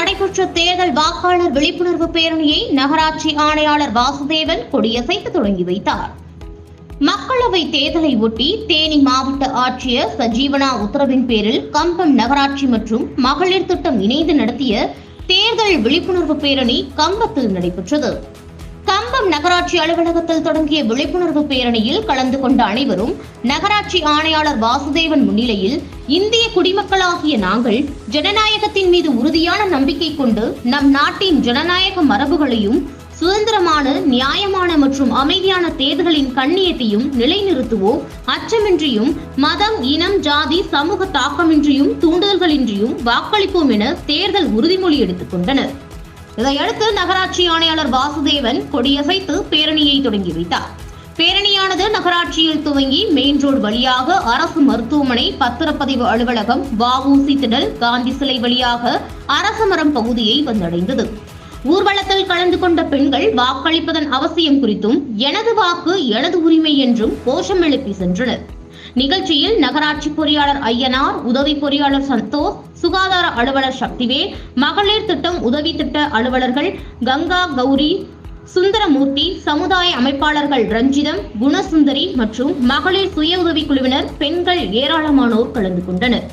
நடைபெற்ற தேர்தல் வாக்காளர் விழிப்புணர்வு பேரணியை நகராட்சி ஆணையாளர் வாசுதேவன் கொடியசைத்து தொடங்கி வைத்தார். மக்களவை தேர்தலை ஒட்டி தேனி மாவட்ட ஆட்சியர் சஜீவனா உத்தரவின் பேரில் கம்பம் நகராட்சி மற்றும் மகளிர் திட்டம் இணைந்து நடத்திய தேர்தல் விழிப்புணர்வு பேரணி கம்பத்தில் நடைபெற்றது. கம்பம் நகராட்சி அலுவலகத்தில் தொடங்கிய விழிப்புணர்வு பேரணியில் கலந்து கொண்ட அனைவரும் நகராட்சி ஆணையாளர் வாசுதேவன் முன்னிலையில் இந்திய குடிமக்களாகிய நாங்கள் ஜனநாயகத்தின் மீது உறுதியான நம்பிக்கை கொண்டு நம் நாட்டின் ஜனநாயக மரபுகளையும் சுதந்திரமான நியாயமான மற்றும் அமைதியான தேர்தலின் கண்ணியத்தையும் நிலைநிறுத்துவோம். அச்சமின்றியும் மதம் இனம் ஜாதி சமூக தாக்கமின்றியும் தூண்டுதல்களின்றியும் வாக்களிப்போம் என தேர்தல் உறுதிமொழி எடுத்துக் கொண்டனர். இதையடுத்து நகராட்சி ஆணையாளர் வாசுதேவன் கொடியசைத்து பேரணியை தொடங்கி வைத்தார். பேரணியானது நகராட்சியில் துவங்கி மெயின் ரோடு வழியாக அரசு மருத்துவமனை பத்திரப்பதிவு அலுவலகம் வஉசி திடல் காந்தி சிலை வழியாக அரசமரம் பகுதியை வந்தடைந்தது. ஊர்வலத்தில் கலந்து கொண்ட பெண்கள் வாக்களிப்பதன் அவசியம் குறித்தும் எனது வாக்கு எனது உரிமை என்றும் கோஷம் எழுப்பி சென்றனர். நிகழ்ச்சியில் நகராட்சி பொறியாளர் ஐயனார் உதவி பொறியாளர் சந்தோஷ் சுகாதார அலுவலர் சக்திவேல் மகளிர் திட்டம் உதவி திட்ட அலுவலர்கள் கங்கா கௌரி சுந்தரமூர்த்தி சமுதாய அமைப்பாளர்கள் ரஞ்சிதம் குணசுந்தரி மற்றும் மகளிர் சுய உதவிக் குழுவினர் பெண்கள் ஏராளமானோர் கலந்து கொண்டனர்.